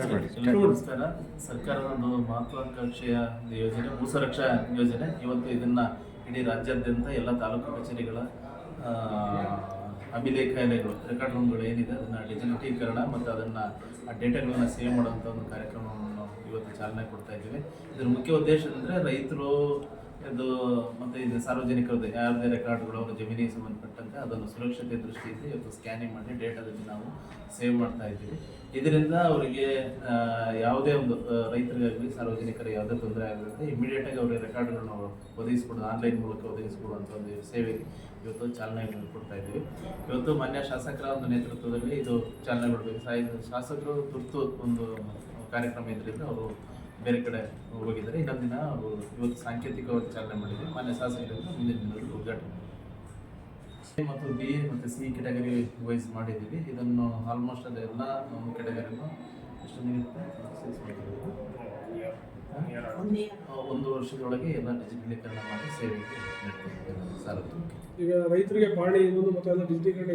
ನಮಸ್ಕಾರ ಸರ್ಕಾರದ ಒಂದು ಮಹತ್ವಾಕಾಂಕ್ಷೆಯ ಯೋಜನೆ ಭೂಸುರಕ್ಷಾ ಯೋಜನೆ. ಇವತ್ತು ಇದನ್ನ ಇಡೀ ರಾಜ್ಯಾದ್ಯಂತ ಎಲ್ಲ ತಾಲೂಕು ಕಚೇರಿಗಳ ಅಭಿಲೇಖಾಲಯಗಳು ರೆಕಾರ್ಡ್ ರೂಮ್ಗಳು ಏನಿದೆ, ಅದನ್ನ ಡಿಜಿಟಲೀಕರಣ ಮತ್ತು ಅದನ್ನ ಆ ಡೇಟಾಗಳನ್ನ ಸೇವ್ ಮಾಡುವಂತ ಒಂದು ಕಾರ್ಯಕ್ರಮವನ್ನು ಇವತ್ತು ಚಾಲನೆ ಕೊಡ್ತಾ ಇದ್ದೀವಿ. ಇದರ ಮುಖ್ಯ ಉದ್ದೇಶ ಅಂದರೆ ರೈತರು ಇದು ಮತ್ತೆ ಇದು ಸಾರ್ವಜನಿಕರದ್ದು ಯಾರದೇ ರೆಕಾರ್ಡ್ಗಳು ಅವರ ಜಮೀನಿಗೆ ಸಂಬಂಧಪಟ್ಟಂತೆ ಅದನ್ನು ಸುರಕ್ಷತೆ ದೃಷ್ಟಿಯಿಂದ ಇವತ್ತು ಸ್ಕ್ಯಾನಿಂಗ್ ಮಾಡಿ ಡೇಟಾದಲ್ಲಿ ನಾವು ಸೇವ್ ಮಾಡ್ತಾ ಇದ್ದೀವಿ. ಇದರಿಂದ ಅವರಿಗೆ ಯಾವುದೇ ಒಂದು ರೈತರಿಗಾಗಲಿ, ಸಾರ್ವಜನಿಕರಿಗೆ ಯಾವುದೇ ತೊಂದರೆ ಆಗಿರುತ್ತೆ ಇಮಿಡಿಯೇಟಾಗಿ ಅವರಿಗೆ ರೆಕಾರ್ಡ್ಗಳನ್ನ ಒದಗಿಸ್ಕೊಡೋದು ಆನ್ಲೈನ್ ಮೂಲಕ ಒದಗಿಸ್ಕೊಡುವಂಥ ಒಂದು ಸೇವೆಗೆ ಇವತ್ತು ಚಾಲನೆ ಕೊಡ್ತಾ ಇದ್ದೀವಿ. ಇವತ್ತು ಮಾನ್ಯ ಶಾಸಕರ ಒಂದು ನೇತೃತ್ವದಲ್ಲಿ ಇದು ಚಾಲನೆ ಕೊಡಬೇಕು ಶಾಸಕರು ತುರ್ತು ಒಂದು ಕಾರ್ಯಕ್ರಮ ಇದರಿಂದ ಅವರು ಬೇರೆ ಕಡೆ ಹೋಗಿದ್ದಾರೆ. ಇನ್ನೊಂದು ದಿನ ಇವತ್ತು ಸಾಂಕೇತಿಕವಾಗಿ ಚಾಲನೆ ಮಾಡಿದ್ದೀವಿ ಮಾನ್ಯ ಶಾಸಕರಿಂದ ಮುಂದಿನ ದಿನದಲ್ಲಿ ಉದ್ಘಾಟನೆ. ಮತ್ತು ಬಿ ಎ ಮತ್ತು ಸಿ ಕೆಟಗರಿ ವೈಸ್ ಮಾಡಿದ್ದೀವಿ. ಇದನ್ನು ಆಲ್ಮೋಸ್ಟ್ ಅದೆಲ್ಲ ಎಲ್ಲ ಕೆಟಗರಿನ ಎಷ್ಟು ಒಂದು ವರ್ಷದೊಳಗೆ ಎಲ್ಲ ಡಿಜಿಟಲೀಕರಣ ಮಾಡಿ ಸೇವೆಗೆ ಈಗ ರೈತರಿಗೆ ಪಾಣಿ ಇನ್ನೊಂದು ಮತ್ತೆ ಎಲ್ಲ ಡಿಜಿಟೀಕರಣ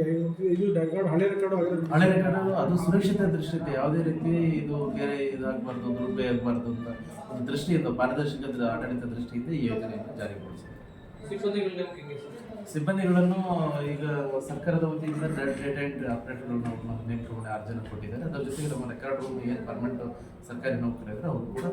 ಇದು ರೆಕಾರ್ಡ್ ಹಳೆ ರೆಕಾರ್ಡ್ ಆಗಿರೋದು ಹಳೆ ರೆಕಾರ್ಡ್ ಅದು ಸುರಕ್ಷತೆ ದೃಷ್ಟಿ ಯಾವುದೇ ರೀತಿ ಇದು ಬೇರೆ ಇದಾಗಬಾರ್ದು ದುರುಪಯೋಗ ಆಗಬಾರ್ದು ಅಂತ ಒಂದು ದೃಷ್ಟಿಯಿಂದ ಪಾರದರ್ಶಕ ಆಡಳಿತ ದೃಷ್ಟಿಯಿಂದ ಈ ಯೋಜನೆ ಜಾರಿಗೊಳಿಸಿದೆ. ಸಿಬ್ಬಂದಿಗಳನ್ನು ಈಗ ಸರ್ಕಾರದ ವತಿಯಿಂದ ರೆಡ್ ಆಪರೇಟರ್ಗಳನ್ನು ನಾವು ನೇಮಕ ಮಾಡಿ ಆರು ಜನ ಕೊಟ್ಟಿದ್ದಾರೆ. ಅದರ ಜೊತೆಗೆ ನಮ್ಮ ರೆಕಾರ್ಡ್ ರೂಮ್ ಏನು ಪರ್ಮನೆಂಟ್ ಸರ್ಕಾರಿ ನೌಕರರಿದ್ದಾರೆ ಅವರು ಕೂಡ